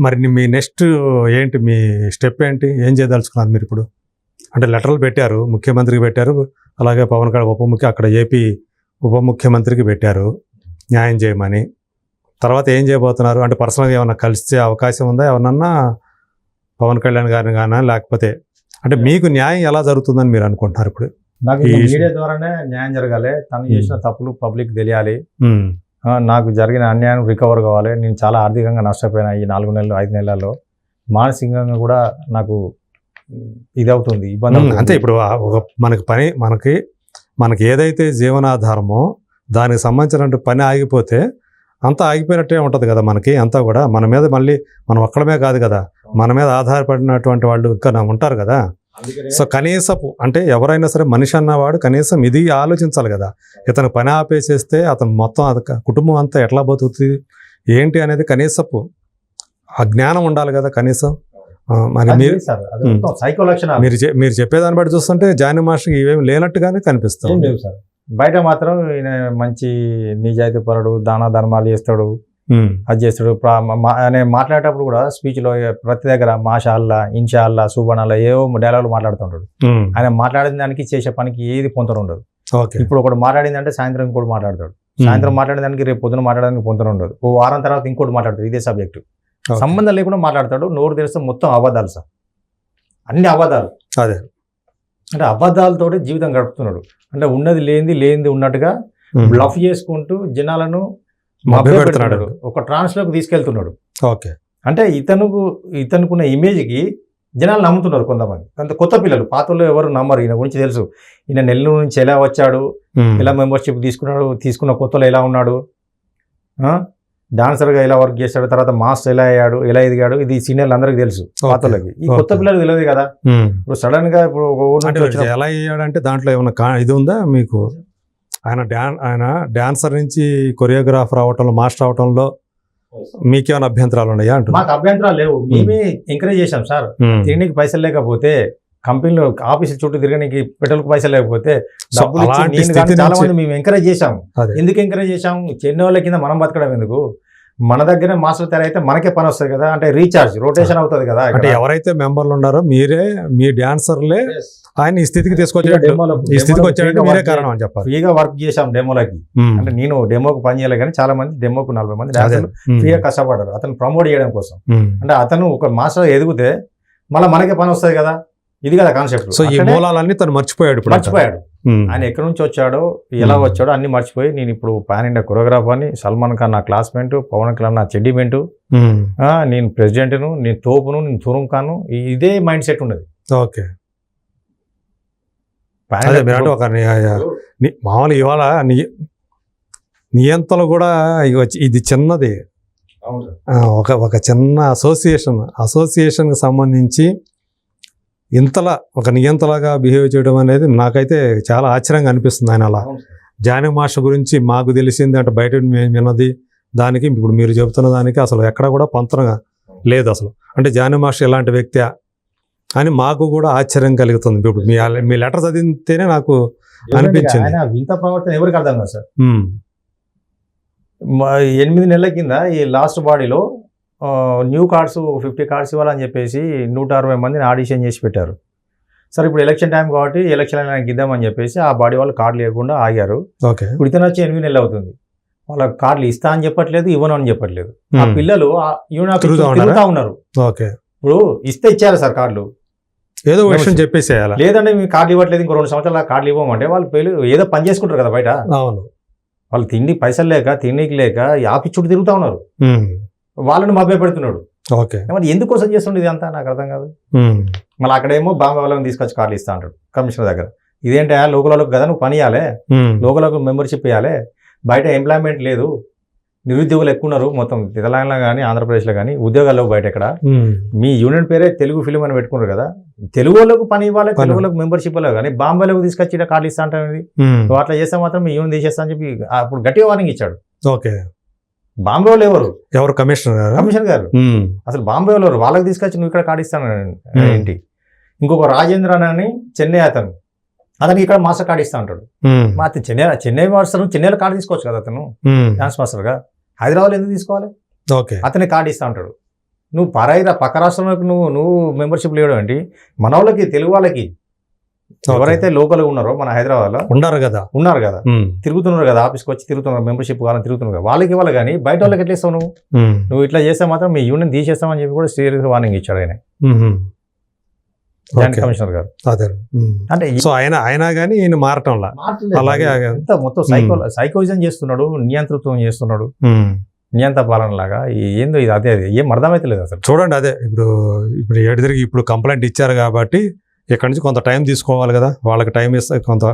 మరి మీ నెక్స్ట్ ఏంటి? మీ స్టెప్ ఏంటి? ఏం చేయదలుచుకున్నారు మీరు ఇప్పుడు? అంటే లెటర్లు పెట్టారు ముఖ్యమంత్రికి పెట్టారు అలాగే పవన్ కళ్యాణ్ ఉప ముఖ్య అక్కడ ఏపీ ఉప ముఖ్యమంత్రికి పెట్టారు న్యాయం చేయమని. తర్వాత ఏం చేయబోతున్నారు? అంటే పర్సనల్గా ఏమైనా కలిసే అవకాశం ఉందా? ఎవరన్నా పవన్ కళ్యాణ్ గారిని కానీ లేకపోతే అంటే మీకు న్యాయం ఎలా జరుగుతుందని మీరు అనుకుంటున్నారు ఇప్పుడు? నాకు మీడియా ద్వారానే న్యాయం జరగాలి. తను చేసిన తప్పులు పబ్లిక్ తెలియాలి. నాకు జరిగిన అన్యాయం రికవర్ కావాలి. నేను చాలా ఆర్థికంగా నష్టపోయినా ఈ నాలుగు నెలలు ఐదు నెలల్లో. మానసికంగా కూడా నాకు ఇది అవుతుంది. ఇబ్బంది. అంతే ఇప్పుడు మనకి పని మనకి మనకి ఏదైతే జీవనాధారమో దానికి సంబంధించిన పని ఆగిపోతే అంతా ఆగిపోయినట్టే ఉంటుంది కదా మనకి అంతా కూడా. మన మీద మళ్ళీ మనం ఒక్కడమే కాదు కదా. మన మీద ఆధారపడినటువంటి వాళ్ళు ఇంకా ఉంటారు కదా. సో కనీసపు అంటే ఎవరైనా సరే మనిషి అన్నవాడు కనీసం ఇది ఆలోచించాలి కదా. ఇతను పని ఆపేసేస్తే అతను మొత్తం అది కుటుంబం అంతా ఎట్లా బతుకుతుంది? ఏంటి అనేది కనీసపు ఆ జ్ఞానం ఉండాలి కదా కనీసం. మరి మీరు మీరు మీరు చెప్పేదాన్ని బట్టి చూస్తుంటే జాని మాస్టర్కి ఇవేమి లేనట్టుగానే కనిపిస్తుంది బయట మాత్రం ఈయన మంచి నిజాయితీ పరుడు దాన ధర్మాలు చేస్తాడు. అది చేస్తాడు. ఆయన మాట్లాడేటప్పుడు కూడా స్పీచ్లో ప్రతి దగ్గర మాషా అల్లా ఇన్షా అల్లా సుబన్ అల్లా ఏవో డైలాగులు మాట్లాడుతుంటాడు ఆయన మాట్లాడిన దానికి చేసే పనికి ఏది పొంతన ఉండదు. ఇప్పుడు ఒకటి మాట్లాడిందంటే సాయంత్రం ఇంకోటి మాట్లాడతాడు. సాయంత్రం మాట్లాడేదానికి రేపు పొద్దున మాట్లాడడానికి పొంతన ఉండదు. ఓ వారం తర్వాత ఇంకోటి మాట్లాడతాడు ఇదే సబ్జెక్టు. సంబంధం లేకుండా మాట్లాడతాడు. నోరు తెరిస్తే మొత్తం అబద్ధాలు సార్. అన్ని అబద్ధాలు. అదే. అంటే అబద్ధాలతోటి జీవితం గడుపుతున్నాడు. అంటే ఉన్నది లేనిది లేనిది ఉన్నట్టుగా బ్లఫ్ చేసుకుంటూ జనాలను మభ్యపెడుతున్నాడు ఒక ట్రాన్స్లోకి తీసుకెళ్తున్నాడు. ఓకే. అంటే ఇతనుకు ఇతనుకున్న ఇమేజ్కి జనాలు నమ్ముతున్నారు కొంతమంది. కొంత కొత్త పిల్లలు పాతలో ఎవరు నమ్మరు. ఈయన గురించి తెలుసు. ఈయన నెల్లూరు నుంచి ఎలా వచ్చాడు? ఎలా మెంబర్షిప్ తీసుకున్నాడు? తీసుకున్న కొత్తలో ఎలా ఉన్నాడు? డాన్సర్గా ఎలా వర్క్ చేశాడు తర్వాత మాస్టర్ ఎలా అయ్యాడు? ఎలా ఎదిగాడు? ఇది సీనియర్లు అందరికీ తెలుసు పాతలకి ఈ కొత్త ఓకే. పిల్లలకు తెలియదు కదా. ఇప్పుడు సడన్గా ఇప్పుడు ఒక ఊరు అంటే ఎలా దాంట్లో ఏమైనా ఇది ఉందా మీకు? ఆయన డాన్ ఆయన డాన్సర్ నుంచి కొరియోగ్రాఫర్ అవటంలో మాస్టర్ అవటంలో మీకేమైనా అభ్యంతరాలు ఉన్నాయా అంటున్నా? మాకు అభ్యంతరాలు లేవు. మేమే. ఎంకరేజ్ చేశాం సార్. తినడానికి పైసలు లేకపోతే కంపెనీలో ఆఫీస్ చుట్టూ తిరగడానికి పెట్రోల్కి పైసలు లేకపోతే డబ్బులు చాలా మంది మేము ఎంకరేజ్ చేశాం. ఎందుకు ఎంకరేజ్ చేశాం? చెన్నై వాళ్ళ కింద మనం బతకడం ఎందుకు? మన దగ్గర మాస్టర్ తెర అయితే మనకే పని వస్తుంది కదా. అంటే రీఛార్జ్ రొటేషన్ అవుతుంది కదా అంటే ఎవరైతే మెంబర్లు ఉన్నారో మీరే మీ డాన్సర్లే ఆయన ఈ స్థితికి తీసుకొచ్చేటట్టు ఈ స్థితికి మీరే కారణం అని చెప్పాలి. ఫ్రీగా వర్క్ చేశాం డెమోలకి ఉమ్. అంటే నేను డెమోకి పని చేయలే కానీ చాలా మంది డెమోకు నలభై మంది డాన్సర్లు. ఫ్రీగా కష్టపడ్డారు. అతను ప్రమోట్ చేయడం కోసం. ఉమ్. అంటే అతను ఒక మాస్టర్ ఎదిగితే మళ్ళీ మనకే పని వస్తుంది కదా. ఇది కదా కాన్సెప్ట్ సో ఈ మూలాలన్నీ తను మర్చిపోయాడు ఇప్పుడు మర్చిపోయాడు. ఉమ్. ఆయన ఎక్కడి నుంచి వచ్చాడో ఎలా Hmm. వచ్చాడో అన్ని మర్చిపోయి నేను ఇప్పుడు పాన్ ఇండియా కొరియోగ్రాఫర్ని సల్మాన్ ఖాన్ నా క్లాస్మేట్ పవన్ కళ్యాణ్ నా చెడ్డిమెంటు ఉమ్. నేను ప్రెసిడెంట్ను నేను తోపును నేను తురుం ఖాను ఇదే మైండ్ సెట్ ఉన్నది ఓకే ఒక మామూలు ఇవాళ ని నియంతలు కూడా ఇది చిన్నది. ఒక ఒక చిన్న అసోసియేషన్ అసోసియేషన్కి సంబంధించి ఇంతలా ఒక నియంతలాగా బిహేవ్ చేయడం అనేది నాకైతే చాలా ఆశ్చర్యంగా అనిపిస్తుంది ఆయన అలా. జానీ మాస్టర్ గురించి మాకు తెలిసింది అంటే బయట మేము విన్నది దానికి ఇప్పుడు మీరు చెబుతున్న దానికి అసలు ఎక్కడ కూడా పొంతన లేదు అసలు. అంటే జానీ మాస్టర్ ఎలాంటి వ్యక్తి అని మాకు కూడా ఆశ్చర్యం కలుగుతుంది. ఇప్పుడు మీ మీ లెటర్ చదివితేనే నాకు అనిపించింది. వింత ప్రవర్తన ఎవరికి అర్థం కాదు సార్? ఎనిమిది నెలల కింద ఈ లాస్ట్ బాడీలో న్యూ కార్డ్స్ ఫిఫ్టీ కార్డ్స్ ఇవ్వాలని చెప్పేసి నూట అరవై మందిని ఆడిషన్ చేసి పెట్టారు. సరే ఇప్పుడు ఎలక్షన్ టైం కాబట్టి ఎలక్షన్ ఆయనకి ఇద్దామని చెప్పేసి ఆ బాడీ వాళ్ళు కార్డు లేకుండా ఆగారు. ఓకే. ఇప్పుడు ఇతను వచ్చి ఎనిమిది నెలలు అవుతుంది. వాళ్ళ కార్డులు ఇస్తా అని చెప్పట్లేదు ఇవ్వను అని చెప్పట్లేదు. ఆ ఉమ్, పిల్లలు తిరుగుతా ఉన్నారా? ఓకే. ఇప్పుడు ఇస్తే ఇచ్చారు సార్ కార్డులు ఏదో విషయం చెప్పేసేయాల? లేదంటే మీ కార్డులు ఇవ్వట్లేదు ఇంకో రెండు సంవత్సరాలు కార్డులు ఇవ్వమంటే వాళ్ళు పేరు ఏదో పని చేసుకుంటారు కదా బయట. అవును. వాళ్ళు తిండి పైసలు లేక తిండికి లేక ఆఫీస్ చుట్టూ తిరుగుతా ఉన్నారు. ఉమ్, వాళ్ళని మభ్య పెడుతున్నాడు. ఓకే. మరి ఎందుకోసం చేస్తుండే ఇది అంతా నాకు అర్థం కాదు. మళ్ళీ అక్కడేమో బాంబే వాళ్ళని తీసుకొచ్చి కార్డులు ఇస్తా అంటాడు కమిషనర్ దగ్గర. ఇదేంటి లోకల్ వాళ్ళకి కదా నువ్వు పని ఇవ్వాలి లోకల్కి మెంబర్షిప్ ఇవ్వాలి బయట ఎంప్లాయ్మెంట్ లేదు. నిరుద్యోగులు ఎక్కువ ఉన్నారు. మొత్తం తెలంగాణలో కానీ ఆంధ్రప్రదేశ్లో కానీ ఉద్యోగాలు బయట ఇక్కడ. మీ యూనియన్ పేరే తెలుగు ఫిలిం అని పెట్టుకున్నారు కదా. తెలుగు వాళ్ళకు పని ఇవ్వాలి. తెలుగు వాళ్ళకి మెంబర్షిప్ ఇవ్వాలి కానీ బాంబేలోకి తీసుకొచ్చి కార్డులు ఇస్తా నువ్వు అట్లా చేస్తే మాత్రం మీ యూనియన్ తీసేస్తా అని చెప్పి అప్పుడు గట్టిగా వార్నింగ్ ఇచ్చాడు. ఓకే. బాంబే వాళ్ళు ఎవరు? ఎవరు? కమిషనర్ గారు? కమిషనర్ గారు. అసలు బాంబే వాళ్ళు ఎవరు? వాళ్ళకి తీసుకొచ్చి నువ్వు ఇక్కడ Hmm. ఏంటి? ఇంకొక రాజేంద్రన్ అని చెన్నై అతను. అతనికి ఇక్కడ మాస్టర్ కార్డు ఇస్తా ఉమ్, మా అతను చెన్నై చెన్నై మాస్టర్ చెన్నైలో కార్డు తీసుకోవచ్చు కదా అతను. డాన్స్ మాస్టర్గా. హైదరాబాద్ ఎందుకు తీసుకోవాలి? ఓకే. అతని కార్డు ఇస్తా అంటాడు. నువ్వు పరాయిరా పక్క రాష్ట్రంలోకి నువ్వు నువ్వు మెంబర్షిప్ లేడు అంటే మన వాళ్ళకి తెలుగు వాళ్ళకి ఎవరైతే లోకల్ ఉన్నారో మన హైదరాబాద్లో ఉండరు కదా. ఉన్నారు కదా. తిరుగుతున్నారు కదా ఆఫీస్కి వచ్చి తిరుగుతున్నారు మెంబర్షిప్ కావాలని తిరుగుతున్నారు కదా. వాళ్ళకి ఇవ్వాలి కానీ బయట వాళ్ళకి ఎట్లా ఇస్తావు నువ్వు? నువ్వు ఇట్లా చేస్తే మాత్రం మీ యూనియన్ తీసేస్తామని చెప్పి కూడా సీరియస్ వార్నింగ్ ఇచ్చాడు ఆయన. జాయింట్. కమిషనర్ గారు. అదే. అంటే సో ఆయన అయినా కానీ ఈయన మారటంలా అలాగే ఎంత మొత్తం సైకో సైకోయిజం చేస్తున్నాడు నియంతృత్వం చేస్తున్నాడు. నియంత పాలన లాగా ఏందో ఇది అదే అది. ఏం అర్థమైతలేదు అసలు. చూడండి అదే. ఇప్పుడు ఇప్పుడు ఏడు తిరిగి ఇప్పుడు కంప్లైంట్ ఇచ్చారు కాబట్టి ఇక్కడ నుంచి కొంత టైం తీసుకోవాలి కదా వాళ్ళకి టైం ఇస్తే కొంత.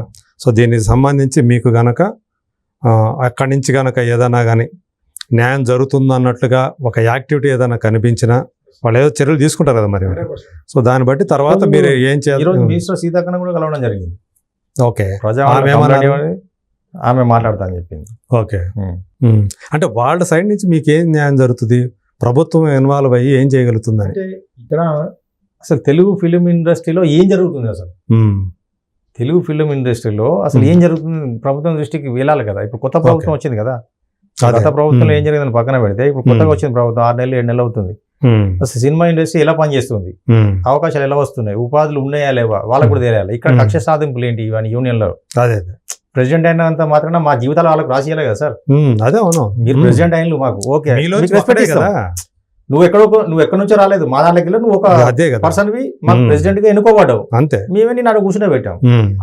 సో దీనికి సంబంధించి మీకు గనక అక్కడి నుంచి గనక ఏదైనా కానీ న్యాయం జరుగుతుంది అన్నట్లుగా ఒక యాక్టివిటీ ఏదైనా కనిపించినా వాళ్ళు ఏదో చర్యలు తీసుకుంటారు కదా మరి. సో దాన్ని బట్టి తర్వాత మీరు ఏం చేయాలి? మినిస్టర్ సీతాకన్న కూడా కలవడం జరిగింది. ఓకే. ఆమె మాట్లాడతా అని చెప్పింది. ఓకే. అంటే వాళ్ళ సైడ్ నుంచి మీకు ఏం న్యాయం జరుగుతుంది? ప్రభుత్వం ఇన్వాల్వ్ అయ్యి ఏం చేయగలుగుతుందని? అంటే ఇక్కడ అసలు తెలుగు ఫిలిం ఇండస్ట్రీలో ఏం జరుగుతుంది అసలు. తెలుగు ఫిలిం ఇండస్ట్రీలో అసలు ఏం జరుగుతుంది? ప్రభుత్వం దృష్టికి వెళ్ళాలి కదా. ఇప్పుడు కొత్త ప్రభుత్వం వచ్చింది కదా. గత ప్రభుత్వంలో. ఏం జరిగిందని పక్కన పెడితే ఇప్పుడు కొత్తగా. వచ్చింది ప్రభుత్వం ఆరు నెలలు ఏడు నెలలు అవుతుంది. అసలు సినిమా ఇండస్ట్రీ ఎలా పనిచేస్తుంది. అవకాశాలు ఎలా వస్తున్నాయి? ఉపాధులు ఉన్నాయా లేవా? వాళ్ళకు కూడా తెలియాలి. ఇక్కడ. కక్ష సాధింపులు ఏంటి ఇవన్నీ యూనియన్లో? అదే ప్రెసిడెంట్ అయినంత మాత్రాన మా జీవితాలు వాళ్ళకి రాసియాలి కదా సార్. అదే అవును. మీరు. ప్రెసిడెంట్ అయిన మాకు. ఓకే. నువ్వు ఎక్కడో నువ్వు ఎక్కడి నుంచో రాలేదు. మా దాంట్లోకి నువ్వు ఒక అదే కదా. పర్సన్ వి ఉమ్. ప్రెసిడెంట్గా ఎన్నుకోబడ్డావు. అంతే. మేమే నేను అక్కడ కూర్చునే.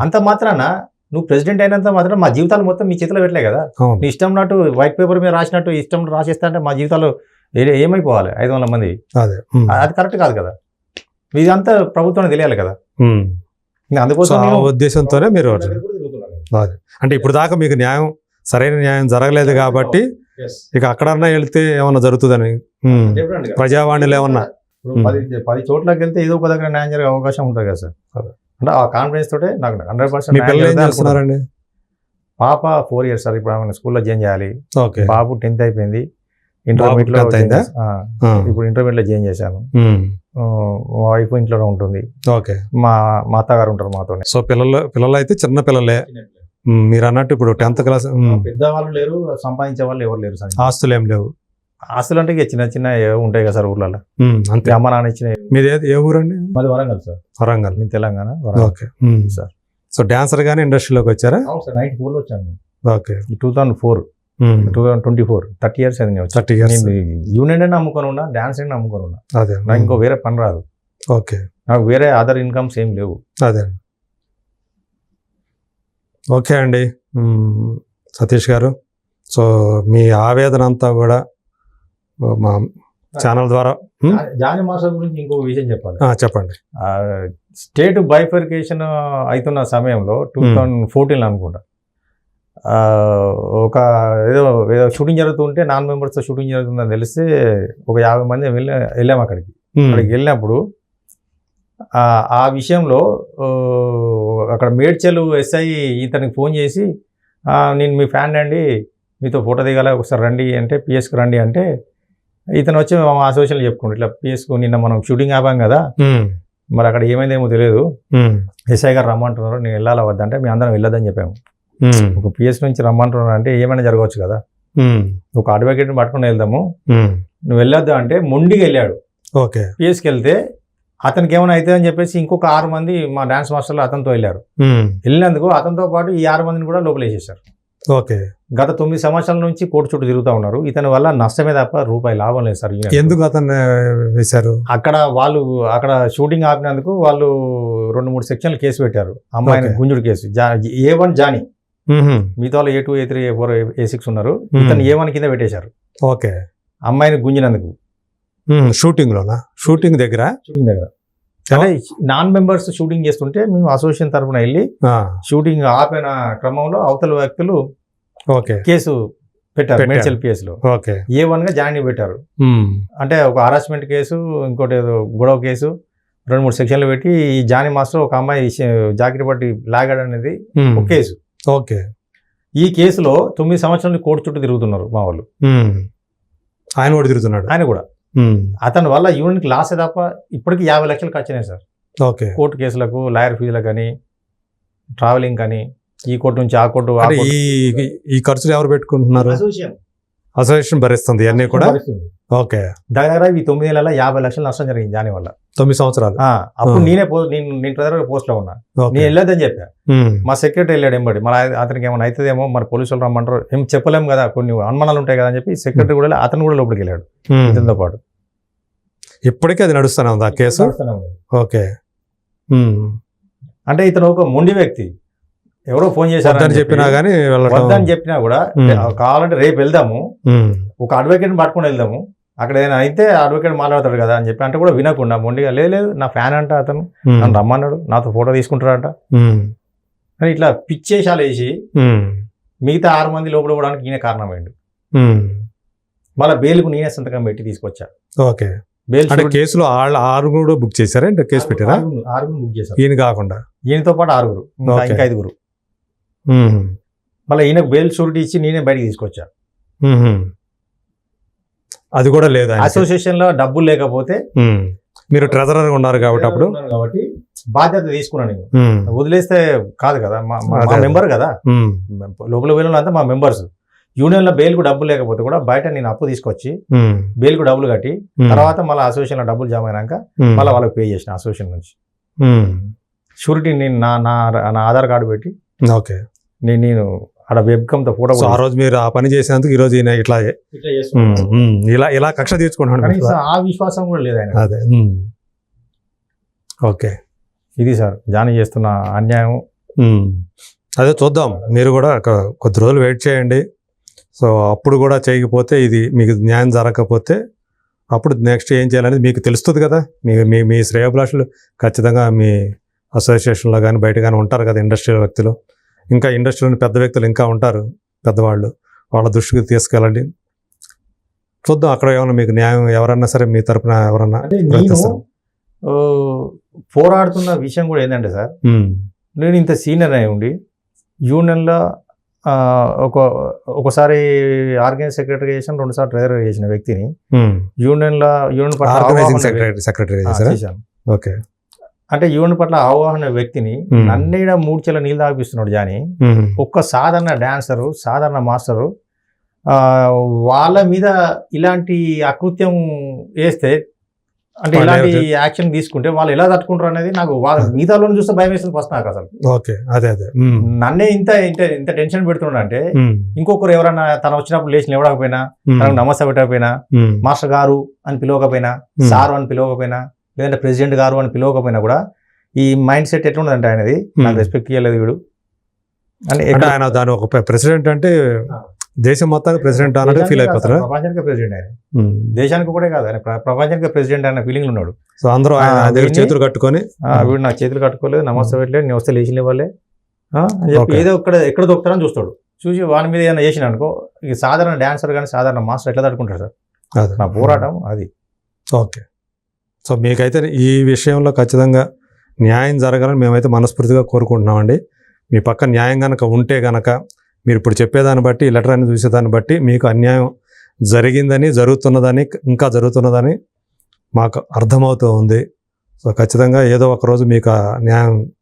అంత మాత్రాన నువ్వు ప్రెసిడెంట్ అయినంత మాత్రం మా జీవితాలు మొత్తం మీ చేతిలో పెట్టలే కదా. నీ ఇష్టం నాటు వైట్ పేపర్ మీద రాసినట్టు ఇష్టం రాసేస్తా అంటే మా జీవితాలు ఏ- ఏమైపోవాలి? ఐదు వందల మంది. అదే. కరెక్ట్ కాదు కదా. ఇదంతా ప్రభుత్వానికి తెలియాలి కదా. అందుకోసం ఉద్దేశంతోనే మీరు అంటే ఇప్పుడు దాకా మీకు న్యాయం సరైన న్యాయం జరగలేదు కాబట్టి. ఇక అక్కడన్నా వెళ్తే ఏమన్నా జరుగుతుందని. ప్రజావాణిలో ఏమన్నా? పది పది చోట్లకి వెళ్తే ఏదో ఒక దగ్గర న్యాయం జరిగే అవకాశం ఉంటుంది కదా సార్. అంటే ఆ కాన్ఫిడెన్స్ తోటే నాకు హండ్రెడ్ పర్సెంట్ పాప ఫోర్ ఇయర్స్ సార్ ఇప్పుడు ఆమె స్కూల్లో జాయిన్ చేయాలి. ఓకే. బాబు టెన్త్ అయిపోయింది. ఇంటర్మీడియట్లో 10th అయిందా? ఆ, ఆ. ఇప్పుడు ఇంటర్మీడియట్లో జాయిన్ చేశాను. మా వైఫ్ ఇంట్లోనే ఉంటుంది. ఓకే. మా మా అత్తగారు ఉంటారు మాతోనే. సో పిల్లలు పిల్లలు అయితే చిన్న పిల్లలే. మీరు అన్నట్టు ఇప్పుడు టెన్త్ క్లాస్ పెద్దవాళ్ళు లేరు సంపాదించే వాళ్ళు ఎవరు లేరు సార్ ఆస్తులు ఏం లేవు. ఆస్తులు అంటే చిన్న చిన్న ఉంటాయి కదా సార్ ఊర్లలో? అంతే. మీ అమ్మ నాన్న ఇచ్చిన మీది ఏ- ఊరండి? మాది వరంగల్ సార్. వరంగల్. నేను Telangana okay. Sir. So dancer గానే ఇండస్ట్రీలోకి వచ్చారా? అవును సార్ నైన్టీ ఫోర్లో వచ్చాను నేను. Okay. Two thousand four. Two thousand twenty four. Thirty years అయింది నేను థర్టీ ఇయర్స్. నేను యూనియన్ అని నమ్ముకొని ఉన్నా డాన్స్ అని నమ్ముకొని ఉన్నా. అదే. నాకు ఇంకో వేరే పని రాదు. ఓకే. నాకు వేరే అదర్ ఇన్కమ్స్ ఏం లేవు. అదే. ఓకే అండి. సతీష్ గారు. సో మీ ఆవేదన అంతా కూడా మా ఛానల్ ద్వారా? జాని మాస్టర్ గురించి ఇంకో విషయం చెప్పాలి. చెప్పండి. స్టేట్ బైఫర్కేషన్ అవుతున్న సమయంలో టూ థౌజండ్ ఫోర్టీన్ అనుకుంటా. ఒక ఏదో ఏదో షూటింగ్ జరుగుతుంటే నాన్ మెంబర్స్తో షూటింగ్ జరుగుతుందని తెలిస్తే ఒక యాభై మంది వెళ్ళి వెళ్ళాము అక్కడికి. అక్కడికి వెళ్ళినప్పుడు ఆ, విషయంలో అక్కడ మేడ్చల్ ఎస్ఐ ఇతనికి ఫోన్ చేసి "ఆ, నేను మీ ఫ్యాన్ అండి. మీతో ఫోటో దిగాల. ఒకసారి రండి అంటే పిఎస్కి రండి అంటే ఇతను వచ్చి మా అసోసియేషన్ చెప్పుకుంటాడు ఇట్లా పిఎస్కు నిన్న మనం షూటింగ్ ఆపాం కదా మ్మ్. మరి అక్కడ ఏమైందేమో తెలియదు మ్మ్. ఎస్ఐ గారు రమ్మంటున్నారు నేను వెళ్ళాలా వద్దంటే మీ అందరం వెళ్ళొద్దని చెప్పాము మ్మ్. ఒక పిఎస్ నుంచి రమ్మంటున్నారు అంటే ఏమైనా జరగవచ్చు కదా మ్మ్. ఒక అడ్వకేట్ని పట్టుకొని వెళ్దాము మ్మ్. నువ్వు వెళ్ళొద్దు అంటే మొండికి వెళ్ళాడు ఓకే పిఎస్కి వెళ్తే అతనికి ఏమైనా అవుతుంది అని చెప్పేసి ఇంకొక ఆరు మంది మా డాన్స్ మాస్టర్లు అతనితో వెళ్ళారు మ్మ్. వెళ్ళినందుకు అతనితో పాటు ఈ ఆరు మందిని కూడా లోపలేసేశారు ఓకే. గత తొమ్మిది సంవత్సరాల నుంచి కోర్టు చుట్టూ తిరుగుతూ ఉన్నారు. ఇతని వల్ల నష్టమే తప్ప రూపాయి లాభం లేదు సార్. ఎందుకు అతన్ని వేశారు? అక్కడ వాళ్ళు అక్కడ షూటింగ్ ఆపినందుకు వాళ్ళు రెండు మూడు సెక్షన్లు కేసు పెట్టారు. అమ్మాయిని. గుంజుడు కేసు. A one Jani. మిగతా A two A three A four A six ఉన్నారు. ఇతను ఏ వన్ కింద పెట్టేశారు. ఓకే. అమ్మాయిని గుంజినందుకు. మ్మ్. షూటింగ్ లోనా షూటింగ్ దగ్గర? షూటింగ్ దగ్గర. అంటే నాన్ మెంబర్స్ షూటింగ్ చేస్తుంటే మేము అసోసియేషన్ తరఫున వెళ్ళి షూటింగ్ ఆపిన క్రమంలో అవతల వ్యక్తులు ఓకే. కేసు పెట్టారు కేసులో. ఓకే. ఏ వన్గా జాయిన్ పెట్టారు. అంటే ఒక హరాస్మెంట్ కేసు ఇంకోటి ఏదో గొడవ కేసు రెండు మూడు సెక్షన్లు పెట్టి ఈ జానీ మాస్టర్ ఒక అమ్మాయి జాకెట్ పట్టి లాగాడు అనేది. ఒక కేసు. ఓకే. ఈ కేసులో తొమ్మిది సంవత్సరాలు కోర్టు చుట్టూ తిరుగుతున్నారు మా వాళ్ళు. ఆయన కూడా తిరుగుతున్నాడు? ఆయన కూడా. అతని వల్ల యూనిట్కి లాసే తప్ప ఇప్పటికి యాభై లక్షలు ఖర్చునాయి సార్. ఓకే. కోర్టు కేసులకు లాయర్ ఫీజులకు కానీ ట్రావెలింగ్ కానీ ఈ కోర్టు నుంచి ఆ కోర్టు ఈ ఈ ఖర్చులు ఎవరు పెట్టుకుంటున్నారు? అసోసియేషన్ అసోసియేషన్ భరిస్తుంది ఇవన్నీ కూడా? భరిస్తుంది. ఓకే. దగ్గర దగ్గర ఈ తొమ్మిది నెలల యాభై లక్షల నష్టం జరిగింది దాని వల్ల తొమ్మిది సంవత్సరాలు. అప్పుడు. నేనే నేను నేను ప్రధాన పోస్ట్లో ఉన్నా. నేను వెళ్ళొద్దని చెప్పా. మా సెక్రటరీ వెళ్ళాడు ఎంబడి ఆ- అతనికి ఏమైనా అవుతుందేమో మరి పోలీసులు రమ్మంటారు. ఏం చెప్పలేము కదా కొన్ని అనుమానాలు ఉంటాయి కదా అని చెప్పి సెక్రటరీ కూడా అతను కూడా లోపలికి వెళ్ళాడు. ఇతనితో పాటు. ఇప్పటికీ అది నడుస్తూనే ఉంది ఆ కేసు. ఓకే. అంటే ఇతను ఒక మొండి వ్యక్తి. ఎవరో ఫోన్ చేశారు వద్దని చెప్పినా కానీ వద్దని చెప్పినా కూడా. కావాలంటే రేపు వెళ్దాము. ఒక అడ్వకేట్ పట్టుకొని వెళ్దాము. అక్కడ ఏదైనా అయితే అడ్వకేట్ మాట్లాడతాడు కదా అని చెప్పి అంటే కూడా వినకుండా మొండిగా లేదు లేదు నా ఫ్యాన్ అంట అతను నన్ను రమ్మన్నాడు నాతో ఫోటో తీసుకుంటాడంట అని ఇట్లా పిచ్చేషాలు వేసి మిగతా ఆరు మంది లోపల పోవడానికి ఈయన కారణమైండు. ఉమ్. మళ్ళీ బెయిల్కు నేనే సంతకం పెట్టి తీసుకొచ్చా. ఓకే. బెయిల్ అంటే కేసులో ఆరుగురు బుక్ చేశారా? అంటే కేసు పెట్టారా? ఆరుగురు- బుక్ చేశారు. ఈయన కాకుండా? ఈయనతో పాటు ఆరుగురు ఇంకా ఐదుగురు. మళ్ళీ ఈయనకు బెయిల్ షూరిటీ ఇచ్చి నేనే బయటికి తీసుకొచ్చా. అది కూడా లేదు. అసోసియేషన్లో డబ్బులు లేకపోతే. మీరు ట్రెజరర్ ఉన్నారు కాబట్టి అప్పుడు? కాబట్టి బాధ్యత తీసుకున్నాను నేను. వదిలేస్తే కాదు కదా మా. మెంబర్ కదా. లోపల వెళ్ళినంతా మా మెంబర్స్. యూనియన్లో బెయిల్కు డబ్బులు లేకపోతే కూడా బయట నేను అప్పు తీసుకొచ్చి ఉమ్, బెయిల్కు డబ్బులు కట్టి తర్వాత మళ్ళీ అసోసియేషన్లో డబ్బులు జమ అయినాక మళ్ళీ వాళ్ళకి పే చేసిన అసోసియేషన్ నుంచి. షూరిటీ నేను నా నా నా ఆధార్ కార్డు పెట్టి ఓకే. నేను నేను ఆడ వెబ్కమ్తో ఫోటో సో ఆ రోజు మీరు ఆ పని చేసినందుకు ఈ రోజు ఈయన ఇట్లా ఇలా ఇలా కక్ష తీర్చుకుంటున్నాడు ఆ విశ్వాసం కూడా లేదు ఆయన. అదే. ఓకే. ఇది సార్ జానీ చేస్తున్న అన్యాయం. అదే చూద్దాం. మీరు కూడా కొద్ది రోజులు వెయిట్ చేయండి. సో అప్పుడు కూడా చేయకపోతే ఇది మీకు న్యాయం జరగకపోతే అప్పుడు నెక్స్ట్ ఏం చేయాలనేది మీకు తెలుస్తుంది కదా. మీ మీ మీ శ్రేయోభిలాషులు ఖచ్చితంగా మీ అసోసియేషన్లో కానీ బయట కానీ ఉంటారు కదా ఇండస్ట్రియల్ వ్యక్తులు. ఇంకా ఇండస్ట్రీలోని పెద్ద వ్యక్తులు ఇంకా ఉంటారు పెద్దవాళ్ళు. వాళ్ళ దృష్టికి తీసుకెళ్ళండి. చూద్దాం అక్కడ ఏమైనా మీకు న్యాయం ఎవరన్నా సరే మీ తరపున ఎవరన్నా పోరాడుతున్న విషయం కూడా ఏంటంటే సార్ నేను ఇంత సీనియర్ అయి ఉండి యూనియన్లో ఒక ఒకసారి ఆర్గనైజ్ సెక్రటరీ చేసిన రెండు సార్లు ట్రెజరీ చేసిన వ్యక్తిని. యూనియన్లో యూనియన్ సెక్రటరీ సెక్రటరీ చేశాను. ఓకే. అంటే యూనియన్ పట్ల అవగాహన వ్యక్తిని. నన్నేడ మూడు చెల నీళ్ళు తాగిపిస్తున్నాడు జాని. ఒక్క సాధారణ డాన్సరు సాధారణ మాస్టరు ఆ, వాళ్ళ మీద ఇలాంటి అకృత్యం వేస్తే అంటే ఇలాంటి యాక్షన్ తీసుకుంటే వాళ్ళు ఎలా తట్టుకుంటారు అనేది నాకు వాళ్ళ మిగతాలో చూస్తే భయం వేస్తుంది ఫస్ట్ నాకు అసలు. ఓకే అదే అదే. నన్నే ఇంత ఇంత ఇంత టెన్షన్ పెడుతున్నాడు అంటే ఇంకొకరు ఎవరైనా తను వచ్చినప్పుడు లేచి లేవడకపోయినా ఉమ్, తనకు నమస్తే పెట్టకపోయినా మాస్టర్ గారు అని పిలవకపోయినా. సారు అని పిలవకపోయినా లేదంటే ప్రెసిడెంట్ గారు అని పిలవకపోయినా కూడా ఈ మైండ్ సెట్ ఎట్లుండదంటే ఆయనది? నాకు. రెస్పెక్ట్ ఇవ్వలేదు వీడు. అని ఆయన దాని ఒక ప్రెసిడెంట్ అంటే. దేశం మొత్తానికి ప్రెసిడెంట్ అన్నట్టు ఫీల్ అయిపోతారా? ప్రపంచానికి ప్రెసిడెంట్ ఆయన. దేశానికి కూడా కాదు ఆయన ప్ర- ప్రపంచానికి ప్రెసిడెంట్ అన్న ఫీలింగ్ ఉన్నాడు. సో అందరూ ఆయన దగ్గర చేతులు కట్టుకొని వీడు నాకు చేతులు కట్టుకోలేదు నమస్తే పెట్టలేదు నేను వస్తే లేచి లేవాలే ఆ, అని చెప్పి. ఏదో ఇక్కడ ఎక్కడ దొక్కుతారని చూస్తాడు. చూసి వాని మీద ఏమైనా చేసిన అనుకో ఈ సాధారణ డాన్సర్ కానీ సాధారణ మాస్టర్ ఎట్లా తట్టుకుంటారు సార్. నా పోరాటం అది. ఓకే. సో మీకైతే ఈ విషయంలో ఖచ్చితంగా న్యాయం జరగాలని మేమైతే మనస్ఫూర్తిగా కోరుకుంటున్నామండి. మీ పక్క న్యాయం కనుక ఉంటే కనుక మీరు ఇప్పుడు చెప్పేదాన్ని బట్టి ఈ లెటర్ అని చూసేదాన్ని బట్టి మీకు అన్యాయం జరిగిందని జరుగుతున్నదని ఇంకా జరుగుతున్నదని మాకు అర్థమవుతూ ఉంది. సో ఖచ్చితంగా ఏదో ఒక రోజు మీకు ఆ న్యాయం